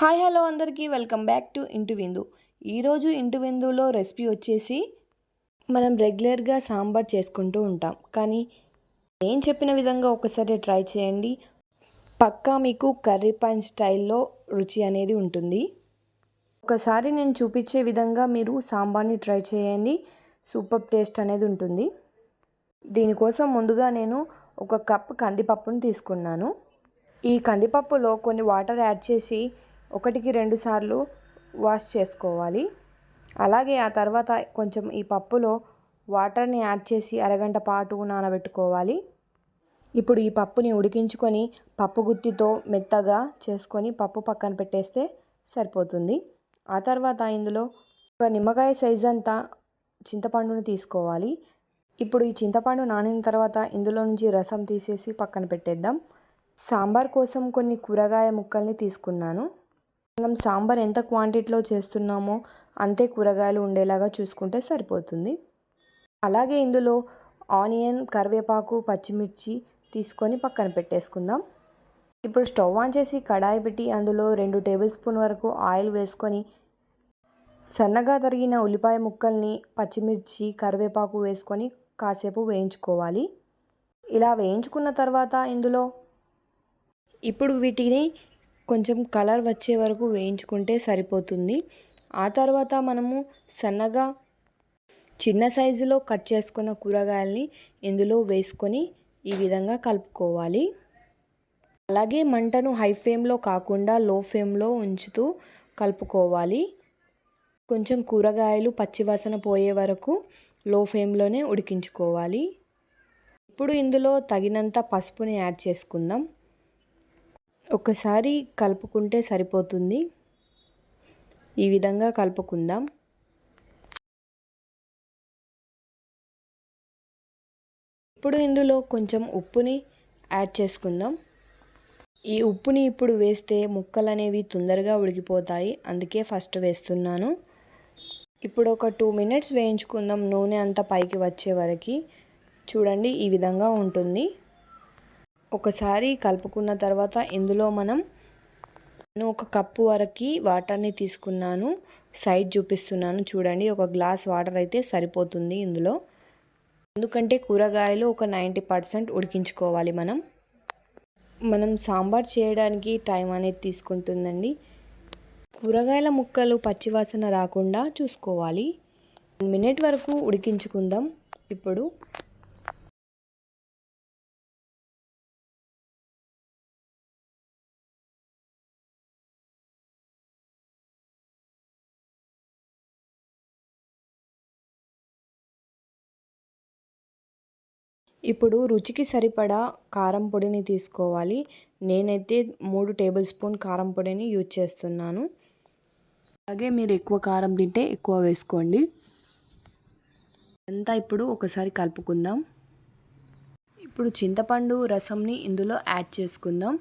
Hi hello అందరికీ welcome back to ఇంటి విందు. ఈరోజు ఇంటి విందులో రెసిపీ వచ్చేసి మనం రెగ్యులర్గా సాంబార్ చేసుకుంటూ ఉంటాం. కానీ నేను చెప్పిన విధంగా ఒకసారి ట్రై చేయండి. పక్కా మీకు కర్రీ పాన్ స్టైల్లో రుచి అనేది ఉంటుంది. ఒకసారి నేను చూపించే విధంగా మీరు సాంబార్ని ట్రై చేయండి. సూపర్ టేస్ట్ అనేది ఉంటుంది. దీనికోసం ముందుగా నేను ఒక కప్ కందిపప్పును తీసుకున్నాను. ఈ కందిపప్పులో కొన్ని వాటర్ యాడ్ చేసి ఒకటికి రెండు సార్లు వాష్ చేసుకోవాలి. అలాగే ఆ తర్వాత కొంచెం ఈ పప్పులో వాటర్ని యాడ్ చేసి అరగంట పాటు నానబెట్టుకోవాలి. ఇప్పుడు ఈ పప్పుని ఉడికించుకొని పప్పు గుత్తితో మెత్తగా చేసుకొని పప్పు పక్కన పెట్టేస్తే సరిపోతుంది. ఆ తర్వాత ఇందులో ఒక నిమ్మకాయ సైజ్ అంతా చింతపండును తీసుకోవాలి. ఇప్పుడు ఈ చింతపండు నానిన తర్వాత ఇందులో నుంచి రసం తీసేసి పక్కన పెట్టేద్దాం. సాంబార్ కోసం కొన్ని కూరగాయ ముక్కల్ని తీసుకున్నాను. మనం సాంబార్ ఎంత క్వాంటిటీలో చేస్తున్నామో అంతే కూరగాయలు ఉండేలాగా చూసుకుంటే సరిపోతుంది. అలాగే ఇందులో ఆనియన్ కరివేపాకు పచ్చిమిర్చి తీసుకొని పక్కన పెట్టేసుకుందాం. ఇప్పుడు స్టవ్ ఆన్ చేసి కడాయి పెట్టి అందులో రెండు టేబుల్ స్పూన్ వరకు ఆయిల్ వేసుకొని సన్నగా తరిగిన ఉల్లిపాయ ముక్కల్ని పచ్చిమిర్చి కరివేపాకు వేసుకొని కాసేపు వేయించుకోవాలి. ఇలా వేయించుకున్న తర్వాత ఇందులో ఇప్పుడు వీటిని కొంచెం కలర్ వచ్చే వరకు వేయించుకుంటే సరిపోతుంది. ఆ తర్వాత మనము సన్నగా చిన్న సైజులో కట్ చేసుకున్న కూరగాయల్ని ఇందులో వేసుకొని ఈ విధంగా కలుపుకోవాలి. అలాగే మంటను హై ఫ్లేమ్లో కాకుండా లో ఫ్లేమ్లో ఉంచుతూ కలుపుకోవాలి. కొంచెం కూరగాయలు పచ్చివాసన పోయే వరకు లో ఫ్లేమ్లోనే ఉడికించుకోవాలి. ఇప్పుడు ఇందులో తగినంత పసుపుని యాడ్ చేసుకుందాం. ఒకసారి కలుపుకుంటే సరిపోతుంది. ఈ విధంగా కలుపుకుందాం. ఇప్పుడు ఇందులో కొంచెం ఉప్పుని యాడ్ చేసుకుందాం. ఈ ఉప్పుని ఇప్పుడు వేస్తే ముక్కలు అనేవి తొందరగా ఉడికిపోతాయి. అందుకే ఫస్ట్ వేస్తున్నాను. ఇప్పుడు ఒక టూ మినిట్స్ వేయించుకుందాం. నూనె అంతా పైకి వచ్చే వరకు. చూడండి ఈ విధంగా ఉంటుంది. ఒకసారి కలుపుకున్న తర్వాత ఇందులో మనం నేను ఒక కప్పు వరకు వాటర్ని తీసుకున్నాను. సైజ్ చూపిస్తున్నాను. చూడండి ఒక గ్లాస్ వాటర్ అయితే సరిపోతుంది ఇందులో. ఎందుకంటే కూరగాయలు ఒక నైంటీ పర్సెంట్ ఉడికించుకోవాలి మనం. మనం సాంబార్ చేయడానికి టైం అనేది తీసుకుంటుందండి. కూరగాయల ముక్కలు పచ్చివాసన రాకుండా చూసుకోవాలి. మినిట్ వరకు ఉడికించుకుందాం. ఇప్పుడు ఇప్పుడు రుచికి సరిపడా కారం పొడిని తీసుకోవాలి. నేనైతే మూడు టేబుల్ స్పూన్ కారం పొడిని యూజ్ చేస్తున్నాను. అలాగే మీరు ఎక్కువ కారం తింటే ఎక్కువ వేసుకోండి. అంతా ఇప్పుడు ఒకసారి కలుపుకుందాం. ఇప్పుడు చింతపండు రసంని ఇందులో యాడ్ చేసుకుందాం.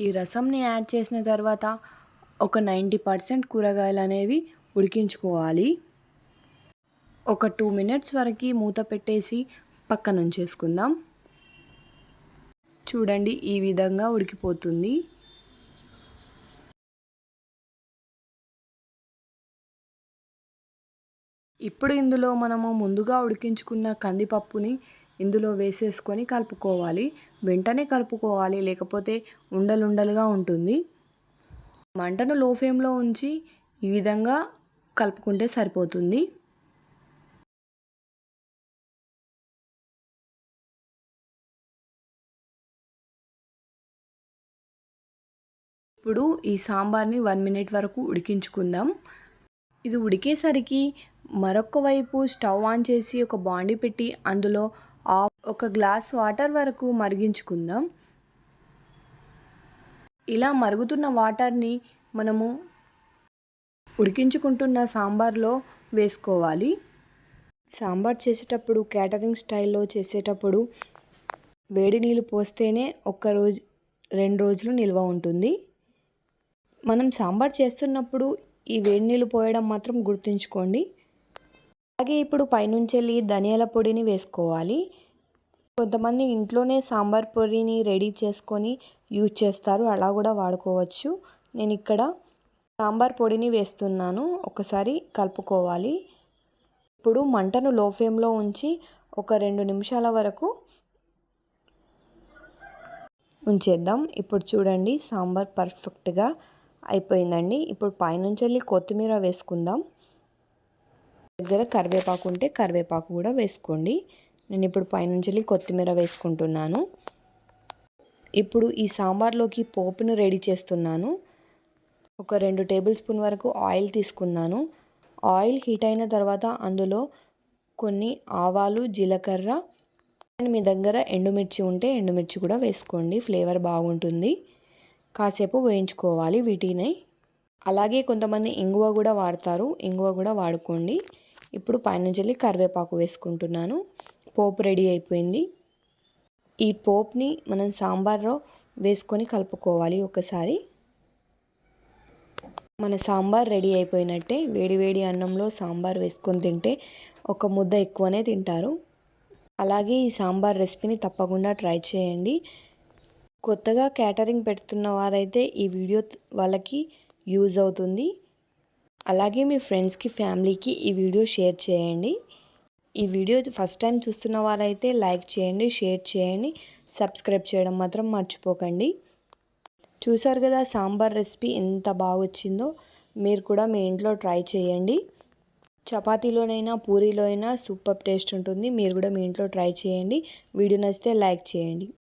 ఈ రసంని యాడ్ చేసిన తర్వాత ఒక నైంటీ పర్సెంట్ కూరగాయలు అనేవి ఉడికించుకోవాలి. ఒక టూ మినిట్స్ వరకు మూత పెట్టేసి పక్కన ఉంచేసుకుందాం చూడండి ఈ విధంగా ఉడికిపోతుంది. ఇప్పుడు ఇందులో మనము ముందుగా ఉడికించుకున్న కందిపప్పుని ఇందులో వేసేసుకొని కలుపుకోవాలి. వెంటనే కలుపుకోవాలి లేకపోతే ఉండలుండలుగా ఉంటుంది. మంటను లో ఫ్లేమ్లో ఉంచి ఈ విధంగా కలుపుకుంటే సరిపోతుంది. ఇప్పుడు ఈ సాంబార్ని వన్ మినిట్ వరకు ఉడికించుకుందాం. ఇది ఉడికేసరికి మరొక వైపు స్టవ్ ఆన్ చేసి ఒక బాండి పెట్టి అందులో ఒక గ్లాస్ వాటర్ వరకు మరిగించుకుందాం. ఇలా మరుగుతున్న వాటర్ని మనము ఉడికించుకుంటున్న సాంబార్లో వేసుకోవాలి. సాంబార్ చేసేటప్పుడు క్యాటరింగ్ స్టైల్లో చేసేటప్పుడు వేడి నీళ్ళు పోస్తేనే ఒక్క రోజు రెండు రోజులు నిల్వ ఉంటుంది. మనం సాంబార్ చేస్తున్నప్పుడు ఈ వేడి నీళ్ళు పోయడం మాత్రం గుర్తుంచుకోండి. అలాగే ఇప్పుడు పైనుంచి వెళ్ళి ధనియాల పొడిని వేసుకోవాలి. కొంతమంది ఇంట్లోనే సాంబార్ పొడిని రెడీ చేసుకొని యూజ్ చేస్తారు. అలా కూడా వాడుకోవచ్చు. నేను ఇక్కడ సాంబార్ పొడిని వేస్తున్నాను. ఒకసారి కలుపుకోవాలి. ఇప్పుడు మంటను లో ఫ్లేమ్లో ఉంచి ఒక రెండు నిమిషాల వరకు ఉంచేద్దాం. ఇప్పుడు చూడండి సాంబార్ పర్ఫెక్ట్గా అయిపోయిందండి. ఇప్పుడు పైనుంచి వెళ్ళి కొత్తిమీర వేసుకుందాం. దగ్గర కరివేపాకు ఉంటే కరివేపాకు కూడా వేసుకోండి. నేను ఇప్పుడు పైనుంచి వెళ్ళి కొత్తిమీర వేసుకుంటున్నాను. ఇప్పుడు ఈ సాంబార్లోకి పోపును రెడీ చేస్తున్నాను. ఒక రెండు టేబుల్ స్పూన్ వరకు ఆయిల్ తీసుకున్నాను. ఆయిల్ హీట్ అయిన తర్వాత అందులో కొన్ని ఆవాలు జీలకర్ర అండ్ మీ దగ్గర ఎండుమిర్చి ఉంటే ఎండుమిర్చి కూడా వేసుకోండి. ఫ్లేవర్ బాగుంటుంది. కాసేపు వేయించుకోవాలి వీటిని. అలాగే కొంతమంది ఇంగువ కూడా వాడతారు. ఇంగువ కూడా వాడుకోండి. ఇప్పుడు పైనుంచి కరివేపాకు వేసుకుంటున్నాను. పోపు రెడీ అయిపోయింది. ఈ పోప్ని మనం సాంబార్లో వేసుకొని కలుపుకోవాలి ఒకసారి. మన సాంబార్ రెడీ అయిపోయినట్టే వేడి వేడి అన్నంలో సాంబార్ వేసుకొని తింటే ఒక ముద్ద ఎక్కువనే తింటారు. అలాగే ఈ సాంబార్ రెసిపీని తప్పకుండా ట్రై చేయండి. కొత్తగా క్యాటరింగ్ పెడుతున్న వారైతే ఈ వీడియో వాళ్ళకి యూజ్ అవుతుంది. అలాగే మీ ఫ్రెండ్స్కి ఫ్యామిలీకి ఈ వీడియో షేర్ చేయండి. ఈ వీడియో ఫస్ట్ టైం చూస్తున్న వారైతే లైక్ చేయండి షేర్ చేయండి సబ్స్క్రైబ్ చేయడం మాత్రం మర్చిపోకండి. చూసారు కదా సాంబార్ రెసిపీ ఎంత బాగా వచ్చిందో? మీరు కూడా మీ ఇంట్లో ట్రై చేయండి. చపాతీలోనైనా పూరీలో అయినా సూపర్ టేస్ట్ ఉంటుంది. మీరు కూడా మీ ఇంట్లో ట్రై చేయండి. వీడియో నచ్చితే లైక్ చేయండి.